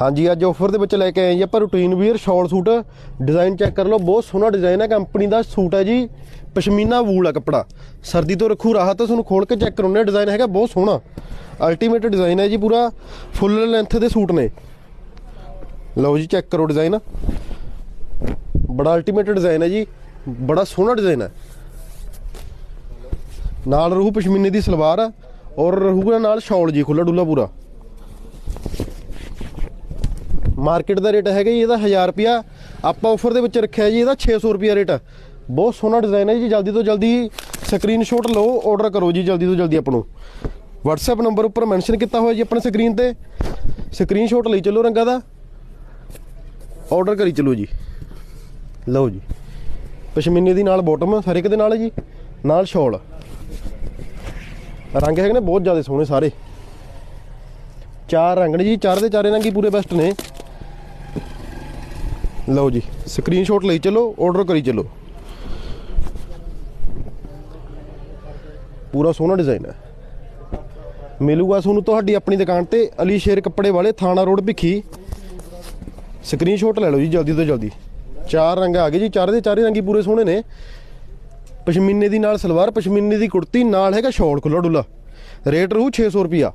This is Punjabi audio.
ਹਾਂਜੀ, ਅੱਜ ਆਫਰ ਦੇ ਵਿੱਚ ਲੈ ਕੇ ਆਏ ਜੀ ਆਪਾਂ ਰੂਟੀਨ ਵੀਅਰ ਸ਼ਾਲ ਸੂਟ। ਡਿਜ਼ਾਈਨ ਚੈੱਕ ਕਰ ਲਓ, ਬਹੁਤ ਸੋਹਣਾ ਡਿਜ਼ਾਈਨ ਹੈ ਕੰਪਨੀ ਦਾ ਸੂਟ ਹੈ ਜੀ। ਪਸ਼ਮੀਨਾ ਵੂਲ ਆ ਕੱਪੜਾ। ਸਰਦੀ ਤੋਂ ਰੱਖੂ ਰਾਹਤ, ਤੁਹਾਨੂੰ ਖੋਲ ਕੇ ਚੈੱਕ ਕਰਾਉਣੇ ਡਿਜ਼ਾਈਨ ਹੈਗਾ, ਬਹੁਤ ਸੋਹਣਾ। ਅਲਟੀਮੇਟ ਡਿਜ਼ਾਈਨ ਹੈ ਜੀ ਪੂਰਾ ਫੁੱਲ ਲੈਂਥ ਦੇ ਸੂਟ ਨੇ। ਲਓ ਜੀ ਚੈੱਕ ਕਰੋ ਡਿਜ਼ਾਈਨ ਬੜਾ ਅਲਟੀਮੇਟ ਡਿਜ਼ਾਈਨ ਹੈ ਜੀ, ਬੜਾ ਸੋਹਣਾ ਡਿਜ਼ਾਈਨ ਹੈ। ਨਾਲ ਰਹੂ ਪਸ਼ਮੀਨੇ ਦੀ ਸਲਵਾਰ ਔਰ ਰਹੂਗਾ ਨਾਲ ਸ਼ਾਲ ਜੀ ਖੁੱਲਾ ਡੁੱਲਾ ਪੂਰਾ। ਮਾਰਕੀਟ ਦਾ ਰੇਟ ਹੈਗਾ ਜੀ, ਇਹਦਾ 1000 ਰੁਪਿਆ ਆਪਾਂ ਆਫਰ ਦੇ ਵਿੱਚ ਰੱਖਿਆ ਜੀ, ਇਹਦਾ 600 ਰੁਪਿਆ ਰੇਟ। ਬਹੁਤ ਸੋਹਣਾ ਡਿਜ਼ਾਈਨ ਹੈ ਜੀ, ਜਲਦੀ ਤੋਂ ਜਲਦੀ ਸਕਰੀਨਸ਼ਾਟ ਲਓ ਆਰਡਰ ਕਰੋ ਜੀ, ਜਲਦੀ ਤੋਂ ਜਲਦੀ ਆਪਾਂ ਨੂੰ WhatsApp ਨੰਬਰ ਉੱਪਰ ਮੈਂਸ਼ਨ ਕੀਤਾ ਹੋਇਆ ਜੀ ਆਪਣੇ ਸਕਰੀਨ ਤੇ। ਸਕਰੀਨਸ਼ਾਟ ਲਈ ਚੱਲੋ ਰੰਗਾ ਦਾ। ਆਰਡਰ ਕਰੀ ਚੱਲੋ ਜੀ। ਲਓ ਜੀ। ਪਸ਼ਮੀਨੇ ਦੀ ਨਾਲ ਬਾਟਮ ਹਰ ਇੱਕ ਦੇ ਨਾਲ ਜੀ। ਨਾਲ ਸ਼ਾਲ ਰੰਗ ਹੈਗੇ ਨੇ ਬਹੁਤ ਜ਼ਿਆਦਾ ਸੋਹਣੇ ਸਾਰੇ। ਚਾਰ ਰੰਗ ਨੇ ਜੀ, ਚਾਰ ਦੇ ਚਾਰੇ ਰੰਗ ਹੀ ਪੂਰੇ ਬੈਸਟ ਨੇ। ਲਓ ਜੀ ਸਕਰੀਨਸ਼ਾਟ ਲਈ ਚੱਲੋ ਆਰਡਰ ਕਰੀ ਚੱਲੋ। ਪੂਰਾ ਸੋਹਣਾ ਡਿਜ਼ਾਈਨ ਹੈ। ਮਿਲੂਗਾ ਤੁਹਾਨੂੰ ਤੁਹਾਡੀ ਆਪਣੀ ਦੁਕਾਨ ਤੇ ਅਲੀ ਸ਼ੇਰ ਕੱਪੜੇ ਵਾਲੇ ਥਾਣਾ ਰੋਡ ਭਿੱਖੀ। ਸਕਰੀਨਸ਼ਾਟ ਲੈ ਲਓ ਜੀ, ਜਲਦੀ ਤੋਂ ਜਲਦੀ। ਚਾਰ ਰੰਗ ਆ ਗਏ ਜੀ, ਚਾਰੇ ਦੇ ਚਾਰੇ ਰੰਗੀ ਪੂਰੇ ਸੋਹਣੇ ਨੇ। ਪਸ਼ਮੀਨੇ ਦੀ ਨਾਲ ਸਲਵਾਰ, ਪਸ਼ਮੀਨੇ ਦੀ ਕੁੜਤੀ, ਨਾਲ ਹੈਗਾ ਸ਼ਾਲ ਖੁੱਲਾ ਡੁੱਲਾ ਰੇਟ ਰਹੂ 600 ਰੁਪਿਆ